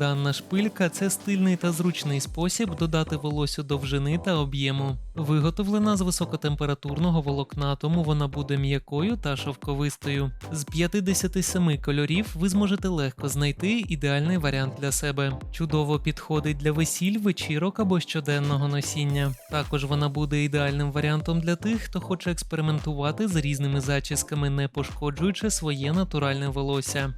Дана шпилька це стильний та зручний спосіб додати волосю довжини та об'єму. Виготовлена з високотемпературного волокна, тому вона буде м'якою та шовковистою. З 57 кольорів ви зможете легко знайти ідеальний варіант для себе. Чудово підходить для весіль, вечірок або щоденного носіння. Також вона буде ідеальним варіантом для тих, хто хоче експериментувати з різними зачісками, не пошкоджуючи своє натуральне волосся.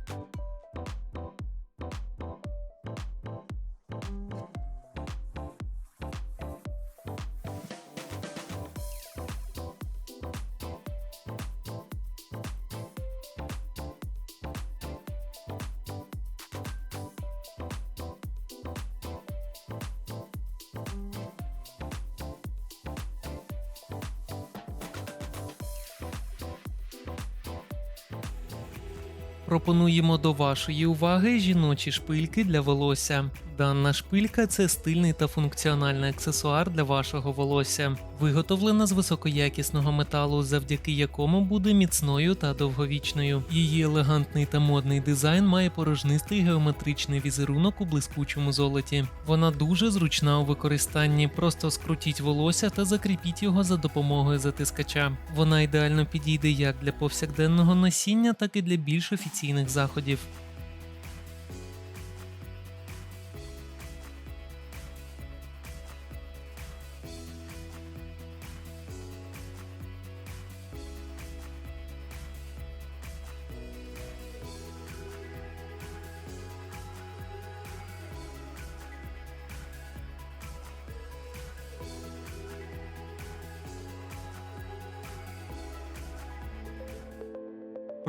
Пропонуємо до вашої уваги жіночі шпильки для волосся. Дана шпилька це стильний та функціональний аксесуар для вашого волосся, виготовлена з високоякісного металу, завдяки якому буде міцною та довговічною. Її елегантний та модний дизайн має порожнистий геометричний візерунок у блискучому золоті. Вона дуже зручна у використанні. Просто скрутіть волосся та закріпіть його за допомогою затискача. Вона ідеально підійде як для повсякденного носіння, так і для більш офіційних заходів.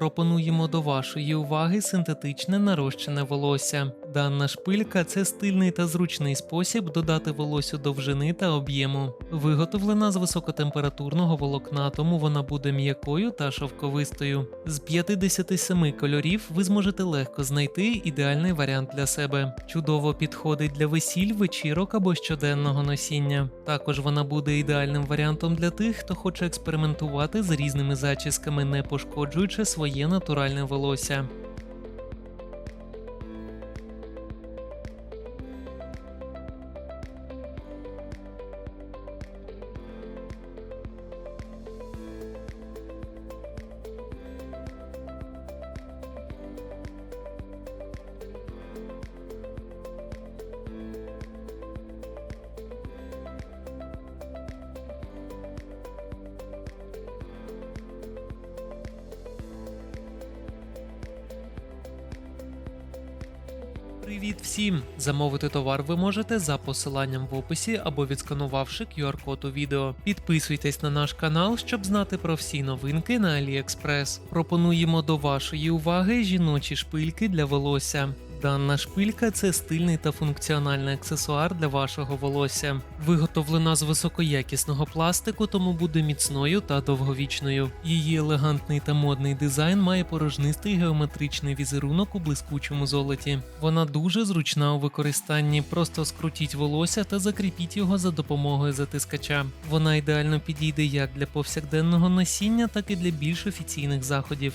Пропонуємо до вашої уваги синтетичне нарощене волосся. Дана шпилька це стильний та зручний спосіб додати волосю довжини та об'єму. Виготовлена з високотемпературного волокна, тому вона буде м'якою та шовковистою. З 57 кольорів ви зможете легко знайти ідеальний варіант для себе. Чудово підходить для весіль, вечірок або щоденного носіння. Також вона буде ідеальним варіантом для тих, хто хоче експериментувати з різними зачісками, не пошкоджуючи своє натуральне волосся. Привіт всім! Замовити товар ви можете за посиланням в описі або відсканувавши QR-код у відео. Підписуйтесь на наш канал, щоб знати про всі новинки на AliExpress. Пропонуємо до вашої уваги жіночі шпильки для волосся. Дана шпилька це стильний та функціональний аксесуар для вашого волосся. Виготовлена з високоякісного пластику, тому буде міцною та довговічною. Її елегантний та модний дизайн має порожнистий геометричний візерунок у блискучому золоті. Вона дуже зручна у використанні. Просто скрутіть волосся та закріпіть його за допомогою затискача. Вона ідеально підійде як для повсякденного носіння, так і для більш офіційних заходів.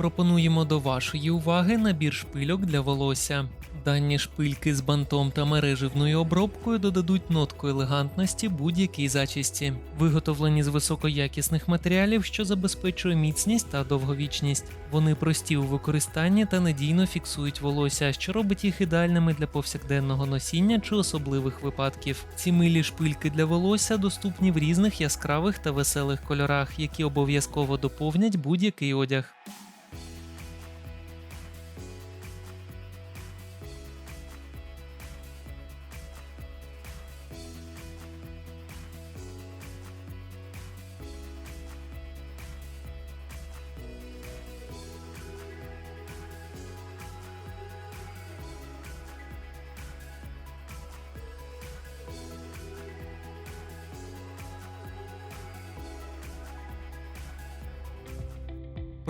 Пропонуємо до вашої уваги набір шпильок для волосся. Дані шпильки з бантом та мереживною обробкою додадуть нотку елегантності будь-якій зачісті, виготовлені з високоякісних матеріалів, що забезпечує міцність та довговічність. Вони прості у використанні та надійно фіксують волосся, що робить їх ідеальними для повсякденного носіння чи особливих випадків. Ці милі шпильки для волосся доступні в різних яскравих та веселих кольорах, які обов'язково доповнять будь-який одяг.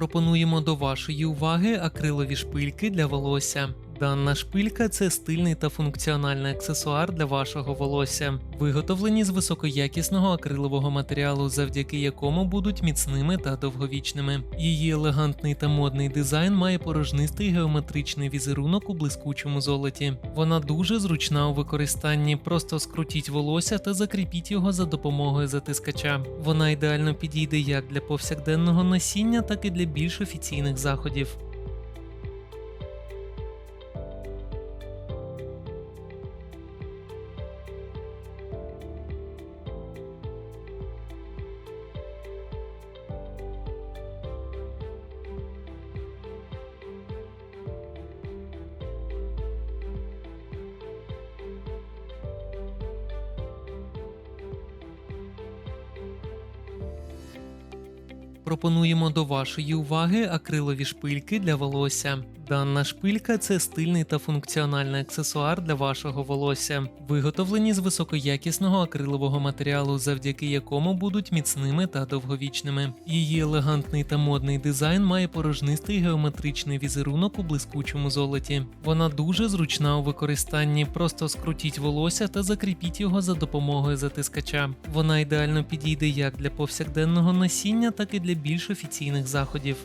Пропонуємо до вашої уваги акрилові шпильки для волосся. Дана шпилька це стильний та функціональний аксесуар для вашого волосся, виготовлені з високоякісного акрилового матеріалу, завдяки якому будуть міцними та довговічними. Її елегантний та модний дизайн має порожнистий геометричний візерунок у блискучому золоті. Вона дуже зручна у використанні. Просто скрутіть волосся та закріпіть його за допомогою затискача. Вона ідеально підійде як для повсякденного носіння, так і для більш офіційних заходів. Пропонуємо до вашої уваги акрилові шпильки для волосся. Дана шпилька це стильний та функціональний аксесуар для вашого волосся, виготовлені з високоякісного акрилового матеріалу, завдяки якому будуть міцними та довговічними. Її елегантний та модний дизайн має порожнистий геометричний візерунок у блискучому золоті. Вона дуже зручна у використанні. Просто скрутіть волосся та закріпіть його за допомогою затискача. Вона ідеально підійде як для повсякденного носіння, так і для більш офіційних заходів.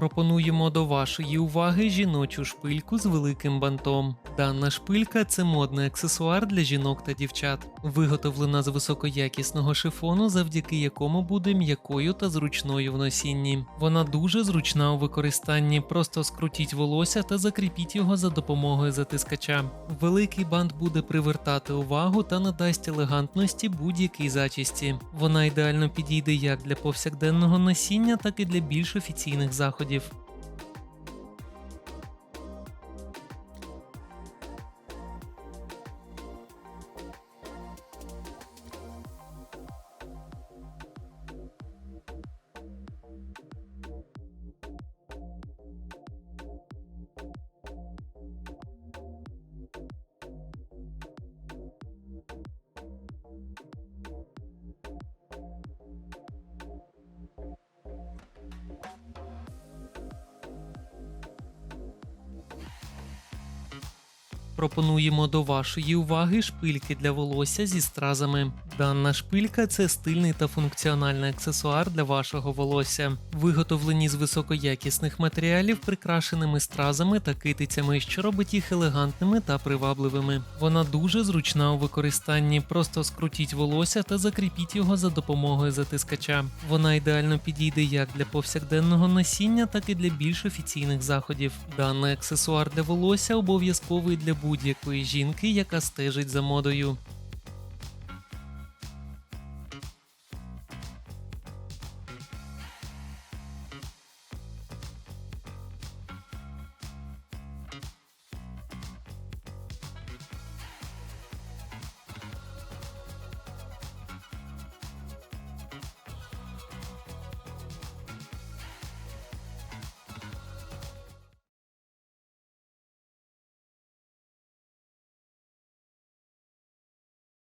Пропонуємо до вашої уваги жіночу шпильку з великим бантом. Дана шпилька це модний аксесуар для жінок та дівчат, виготовлена з високоякісного шифону, завдяки якому буде м'якою та зручною в носінні. Вона дуже зручна у використанні. Просто скрутіть волосся та закріпіть його за допомогою затискача. Великий бант буде привертати увагу та надасть елегантності будь-якій зачісті. Вона ідеально підійде як для повсякденного носіння, так і для більш офіційних заходів. Пропонуємо до вашої уваги шпильки для волосся зі стразами. Дана шпилька це стильний та функціональний аксесуар для вашого волосся, виготовлені з високоякісних матеріалів, прикрашеними стразами та китицями, що робить їх елегантними та привабливими. Вона дуже зручна у використанні. Просто скрутіть волосся та закріпіть його за допомогою затискача. Вона ідеально підійде як для повсякденного носіння, так і для більш офіційних заходів. Даний аксесуар для волосся обов'язковий для будь-якої жінки, яка стежить за модою.